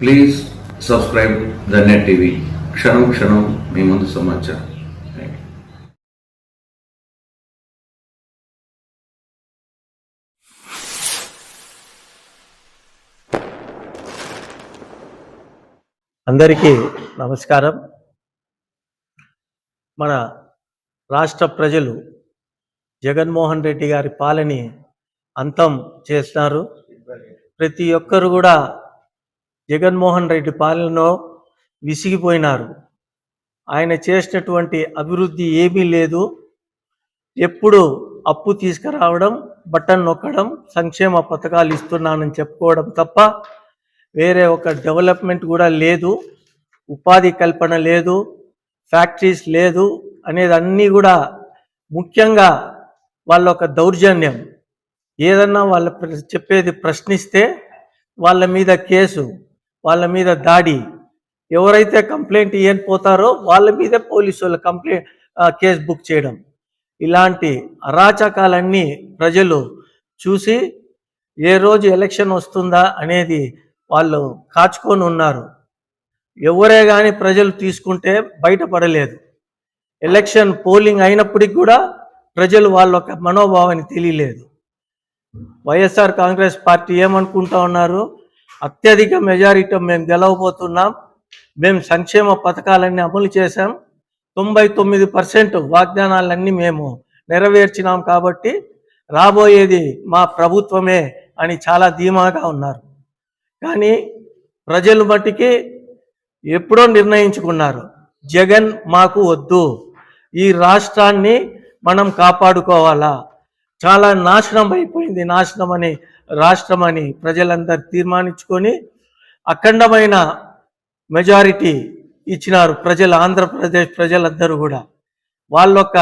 Please subscribe the net TV క్షణం క్షణం మీ ముందు సమాచారం. అందరికీ నమస్కారం. మన రాష్ట్ర ప్రజలు జగన్మోహన్ రెడ్డి గారి పాలని అంతం చేస్తున్నారు ప్రతి ఒక్కరు కూడా జగన్మోహన్ రెడ్డి పాలనలో విసిగిపోయినారు. ఆయన చేసినటువంటి అభివృద్ధి ఏమీ లేదు. ఎప్పుడు అప్పు తీసుకురావడం బటన్ నొక్కడం సంక్షేమ పథకాలు ఇస్తున్నానని చెప్పుకోవడం తప్ప వేరే ఒక డెవలప్మెంట్ కూడా లేదు. ఉపాధి కల్పన లేదు. ఫ్యాక్టరీస్ లేదు అనేది అన్నీ కూడా ముఖ్యంగా వాళ్ళ ఒక దౌర్జన్యం. ఏదన్నా వాళ్ళ ప్ర- చెప్పేది ప్రశ్నిస్తే వాళ్ళ మీద కేసు. వాళ్ళ మీద దాడి. ఎవరైతే కంప్లైంట్ ఇవ్వని పోతారో వాళ్ళ మీద పోలీసు వాళ్ళు కంప్లైంట్ కేసు బుక్ చేయడం. ఇలాంటి అరాచకాలన్నీ ప్రజలు చూసి ఏ రోజు ఎలక్షన్ వస్తుందా అనేది వాళ్ళు కాచుకొని ఉన్నారు. ఎవరే కానీ ప్రజలు తీసుకుంటే బయటపడలేదు. ఎలక్షన్ పోలింగ్ అయినప్పటికి కూడా ప్రజలు వాళ్ళ యొక్క మనోభావాన్ని తెలియలేదు. వైఎస్ఆర్ కాంగ్రెస్ పార్టీ ఏమనుకుంటా ఉన్నారు? అత్యధిక మెజారిటీ మేము గెలవబోతున్నాం. మేము సంక్షేమ పథకాలన్నీ అమలు చేశాం. తొంభై తొమ్మిది పర్సెంట్ వాగ్దానాలన్నీ మేము నెరవేర్చినాం కాబట్టి రాబోయేది మా ప్రభుత్వమే అని చాలా ధీమాగా ఉన్నారు. కానీ ప్రజలు మట్టికి ఎప్పుడో నిర్ణయించుకున్నారు. జగన్ మాకు వద్దు. ఈ రాష్ట్రాన్ని మనం కాపాడుకోవాలా? చాలా నాశనం అయిపోయింది నాశనం అని రాష్ట్రం అని ప్రజలందరూ తీర్మానించుకొని అఖండమైన మెజారిటీ ఇచ్చినారు ప్రజలు ఆంధ్రప్రదేశ్ ప్రజలందరూ కూడా. వాళ్ళొక్క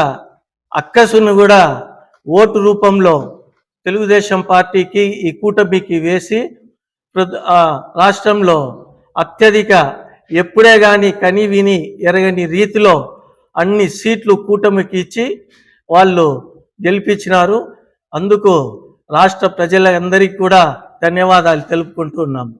అక్కసును కూడా ఓటు రూపంలో తెలుగుదేశం పార్టీకి ఈ కూటమికి వేసి రాష్ట్రంలో అత్యధిక ఎప్పుడే కానీ కని విని ఎరగని రీతిలో అన్ని సీట్లు కూటమికి ఇచ్చి వాళ్ళు గెలిపించినారు. అందుకు రాష్ట్ర ప్రజలందరికీ కూడా ధన్యవాదాలు తెలుపుకుంటూ ఉన్నాము.